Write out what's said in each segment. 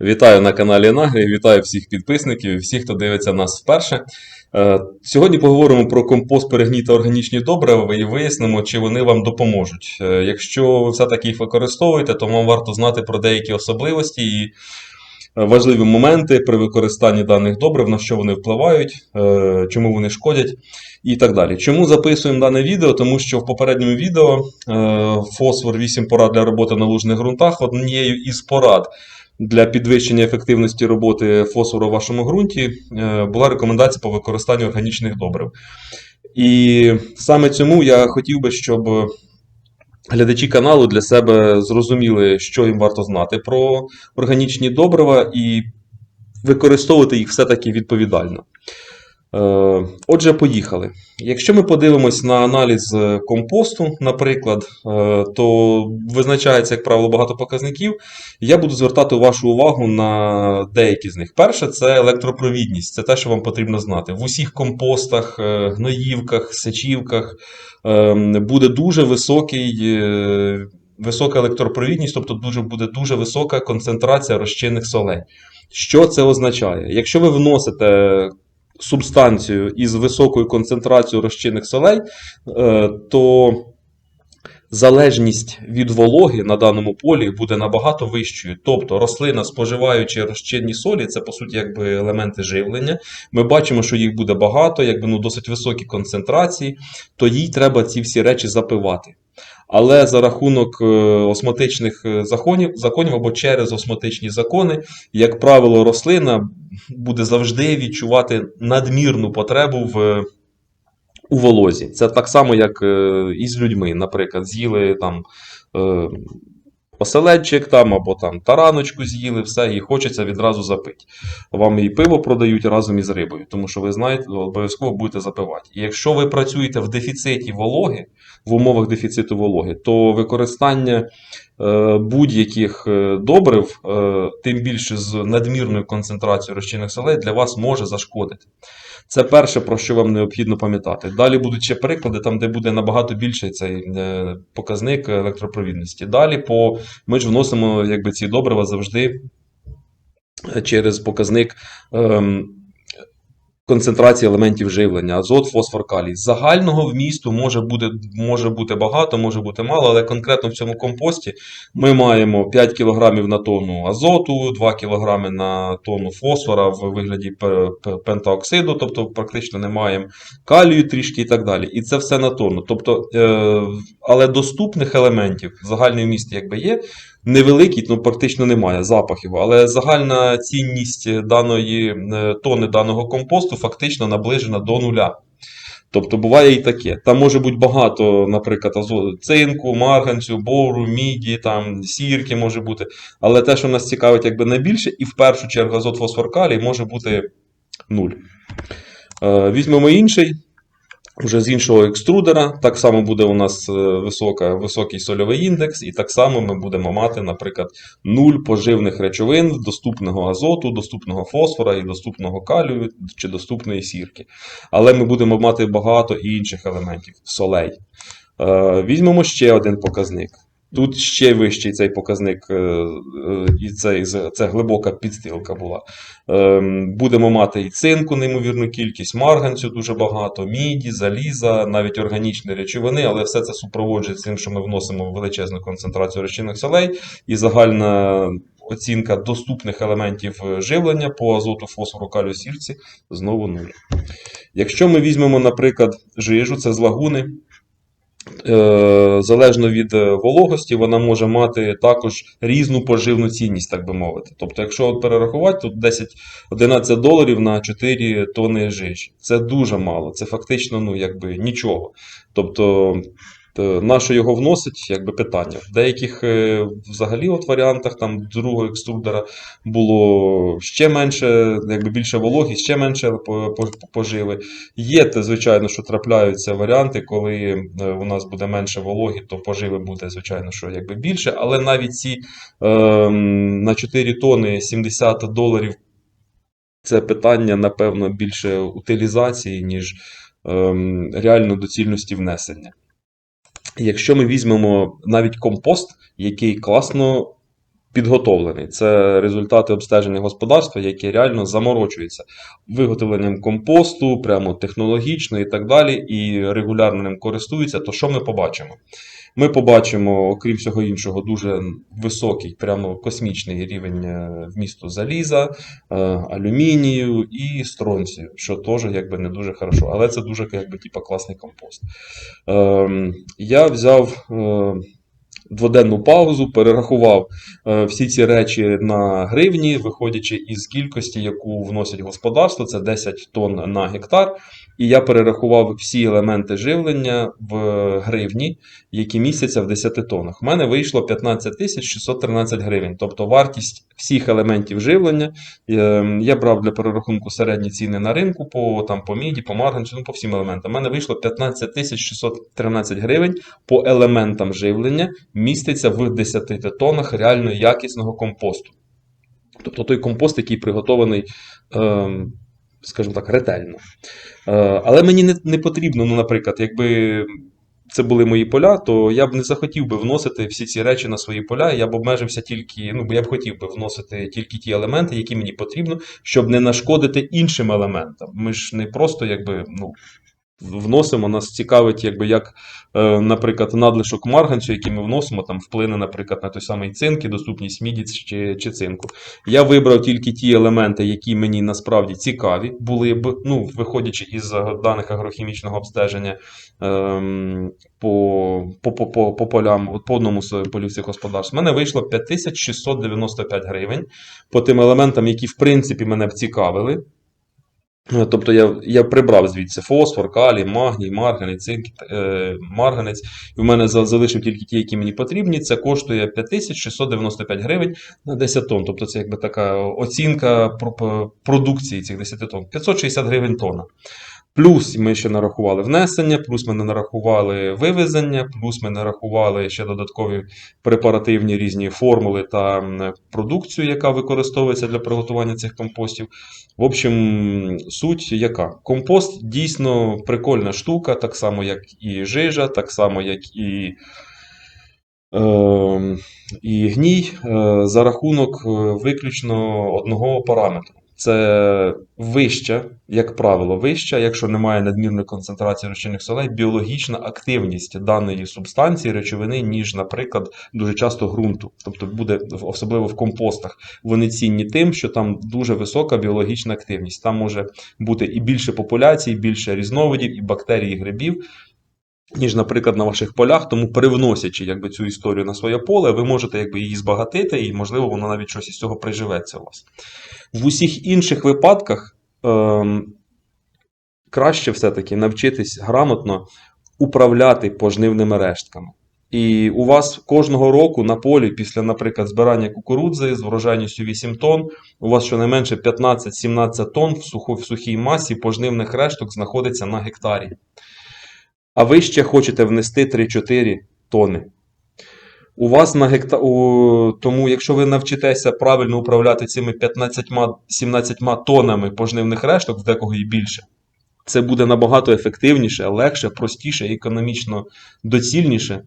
Вітаю на каналі Нагрі, вітаю всіх підписників і всіх, хто дивиться нас вперше. Е, Сьогодні поговоримо про компост перегній та органічні добрива і вияснимо, чи вони вам допоможуть. Е, Якщо ви все-таки їх використовуєте, то вам варто знати про деякі особливості і е, важливі моменти при використанні даних добрив, на що вони впливають, чому вони шкодять і так далі. Чому записуємо дане відео? Тому що в попередньому відео фосфор 8 порад для роботи на лужних ґрунтах однією із порад для підвищення ефективності роботи фосфору в вашому ґрунті е, була рекомендація по використанню органічних добрив. І саме цьому я хотів би, щоб глядачі каналу для себе зрозуміли, що їм варто знати про органічні добрива і використовувати їх все-таки відповідально. Е, Отже, поїхали. Якщо ми подивимось на аналіз е, компосту, наприклад, е, то визначається, як правило, багато показників. Я буду звертати вашу увагу на деякі з них. Перше, це електропровідність. Це те, що вам потрібно знати. В усіх компостах, гноївках, сечівках буде дуже високий. Висока електропровідність, тобто дуже, буде дуже висока концентрація розчинних солей. Що це означає? Якщо ви вносите субстанцію із високою концентрацією розчинних солей, е, то залежність від вологи на даному полі буде набагато вищою. Тобто рослина, споживаючи розчинні солі, це по суті якби елементи живлення. Ми бачимо, що їх буде багато, якби ну досить високі концентрації, то їй треба ці всі речі запивати. Але за рахунок осматичних осмотичних е, законів, законів або через осмотичні закони, як правило, рослина буде завжди відчувати надмірну потребу в, у волозі. Це так само, як е, і з людьми. Наприклад, з'їли там е, оселедчик там, або там тараночку з'їли, все, і хочеться відразу запити. Вам і пиво продають разом із рибою, тому що ви знаєте, обов'язково будете запивати. І якщо ви працюєте в дефіциті вологи, в умовах дефіциту вологи, то використання будь-яких е, добрив, е, тим більше з надмірною концентрацією розчинних солей, для вас може зашкодити. Це перше, про що вам необхідно пам'ятати. Далі будуть ще приклади, там, де буде набагато більший цей е, показник електропровідності. Далі по, ми ж вносимо якби, ці добрива завжди через показник. ем, Концентрації елементів живлення, азот, фосфор, калій. Загального вмісту може бути, може бути багато, може бути мало, але конкретно в цьому компості ми маємо 5 кг на тонну азоту, 2 кг на тонну фосфора в вигляді пе- пе- пентаоксиду, тобто практично не маємо калію трішки і так далі. І це все на тонну. Тобто, е, але доступних елементів загальний вміст якби є. Невеликий, ну практично немає запахів, але загальна цінність даної е, тони даного компосту фактично наближена до нуля. Тобто буває і таке. Там може бути багато, наприклад, цинку, марганцю, бору, міді, там, сірки може бути. Але те, що нас цікавить якби найбільше, і в першу чергу азот, фосфор, калій може бути нуль. Е, Візьмемо інший. Вже з іншого екструдера, так само буде у нас е, висока, високий сольовий індекс, і так само ми будемо мати, наприклад, нуль поживних речовин, доступного азоту, доступного фосфора і доступного калію чи доступної сірки. Але ми будемо мати багато інших елементів солей. Е, Візьмемо ще один показник. Тут ще вищий цей показник, е, е, і це, це глибока підстилка була. Ем, Будемо мати і цинку, неймовірну кількість, марганцю дуже багато, міді, заліза, навіть органічні речовини, але все це супроводжується тим, що ми вносимо величезну концентрацію речинних солей і загальна оцінка доступних елементів е, живлення по азоту, фосфору, калію, сірці знову нуль. Якщо ми візьмемо, наприклад, жижу, це з лагуни. Е, Залежно від е, вологості, вона може мати також різну поживну цінність, так би мовити. Тобто, якщо от перерахувати, тут 10-11 доларів на 4 тони жижі. Це дуже мало, це фактично ну, якби нічого. Тобто, е, на що його вносить, якби питання. В деяких е, взагалі от варіантах там другого екструдера було ще менше, якби більше вологість, ще менше по- по- поживи. Є, звичайно, що трапляються варіанти, коли е, у нас буде менше вологі, то поживи буде, звичайно, що якби більше. Але навіть ці ем, на 4 тони 70 доларів це питання, напевно, більше утилізації, ніж ем, реально доцільності внесення. Якщо ми візьмемо навіть компост, який класно підготовлений. Це результати обстеження господарства, яке реально заморочується виготовленням компосту, прямо технологічно і так далі, і регулярно ним користуються. То що ми побачимо? Ми побачимо, окрім всього іншого, дуже високий, прямо космічний рівень е, вмісту заліза, е, алюмінію і стронцію, що теж якби не дуже хорошо. Але це дуже якби, типу, класний компост. Ем, Я взяв е, дводенну паузу, перерахував е, всі ці речі на гривні, виходячи із кількості, яку вносять господарство, це 10 тонн на гектар. І я перерахував всі елементи живлення в гривні, які містяться в 10 тоннах. У мене вийшло 15 613 гривень. Тобто вартість всіх елементів живлення. е, Я брав для перерахунку середні ціни на ринку по, там, по міді, по марганцю, ну, по всім елементам. У мене вийшло 15 613 гривень по елементам живлення міститься в 10 тоннах реально якісного компосту. Тобто той компост, який приготований, ем, скажімо так, ретельно. Е, Але мені не, потрібно, ну, наприклад, якби це були мої поля, то я б не захотів би вносити всі ці речі на свої поля. Я б обмежився тільки, ну, бо я б хотів би вносити тільки ті елементи, які мені потрібно, щоб не нашкодити іншим елементам. Ми ж не просто якби, ну, вносимо, нас цікавить, якби як, е, наприклад, надлишок марганцю, який ми вносимо, там вплине, наприклад, на той самий цинк доступність міді чи, чи цинку. Я вибрав тільки ті елементи, які мені насправді цікаві були б, ну, виходячи із даних агрохімічного обстеження ем, по, по, по, по, по полям, по одному з полів цих господарств. У мене вийшло 5695 гривень по тим елементам, які в принципі мене б цікавили. Е, Тобто я, я прибрав звідси фосфор, калій, магній, марганець, цинк, е, марганець. І в мене залишив тільки ті, які мені потрібні. Це коштує 5695 гривень на 10 тонн. Тобто це якби така оцінка про- продукції цих 10 тонн. 560 гривень тонна. Плюс ми ще нарахували внесення, плюс ми не нарахували вивезення, плюс ми нарахували ще додаткові препаративні різні формули та продукцію, яка використовується для приготування цих компостів. В общем, суть яка? Компост дійсно прикольна штука, так само, як і жижа, так само, як і, е, і гній, е, за рахунок е, виключно одного параметру. Це вища, як правило, вища, якщо немає надмірної концентрації розчинних солей, біологічна активність даної субстанції, речовини, ніж, наприклад, дуже часто ґрунту. Тобто буде, особливо в компостах, вони цінні тим, що там дуже висока біологічна активність. Там може бути і більше популяцій, більше різновидів, і бактерій, і грибів. Ніж, наприклад, на ваших полях, тому привносячи якби, цю історію на своє поле, ви можете якби, її збагатити, і, можливо, воно навіть щось із цього приживеться у вас. В усіх інших випадках ем, краще все-таки навчитись грамотно управляти пожнивними рештками. І у вас кожного року на полі, після, наприклад, збирання кукурудзи з врожайністю 8 тонн, у вас щонайменше 15-17 тонн в, сухій масі пожнивних решток знаходиться на гектарі. А ви ще хочете внести 3-4 тони. У вас на гекта... у... Тому, якщо ви навчитеся правильно управляти цими 15-17 тонами пожнивних решток, в декого і більше, це буде набагато ефективніше, легше, простіше, економічно доцільніше,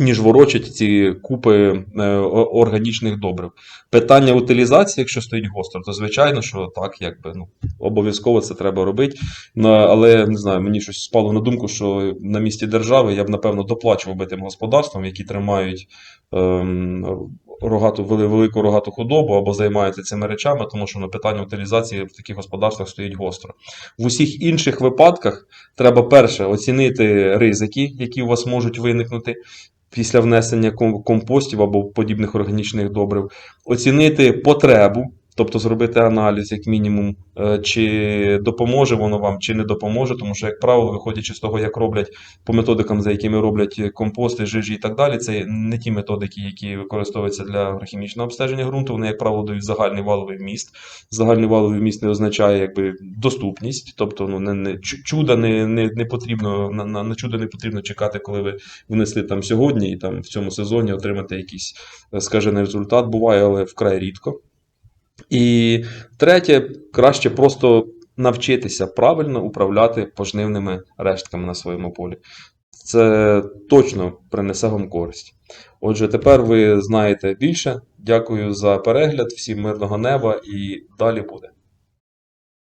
ніж ворочать ці купи е, органічних добрив. Питання утилізації, якщо стоїть гостро, то звичайно, що так, якби ну обов'язково це треба робити. Але не знаю, мені щось спало на думку, що на місці держави я б напевно доплачував би тим господарствам, які тримають ем, рогату, велику рогату худобу або займаються цими речами, тому що ну, питання утилізації в таких господарствах стоїть гостро. В усіх інших випадках треба перше оцінити ризики, які у вас можуть виникнути. Після внесення ком- компостів або подібних органічних добрив, оцінити потребу, тобто зробити аналіз, як мінімум, е, чи допоможе воно вам, чи не допоможе, тому що, як правило, виходячи з того, як роблять по методикам, за якими роблять компости, жижі і так далі, це не ті методики, які використовуються для агрохімічного обстеження ґрунту. Вони, як правило, дають загальний валовий вміст. Загальний валовий вміст не означає якби доступність, тобто ну, не, не, чуда не, не, не потрібно, на, на, на чудо не потрібно чекати, коли ви внесли там сьогодні і там в цьому сезоні отримати якийсь е, скажений результат. Буває, але вкрай рідко. І третє, краще просто навчитися правильно управляти пожнивними рештками на своєму полі. це точно принесе вам користь. Отже, тепер ви знаєте більше. Дякую за перегляд, всім мирного неба і далі буде.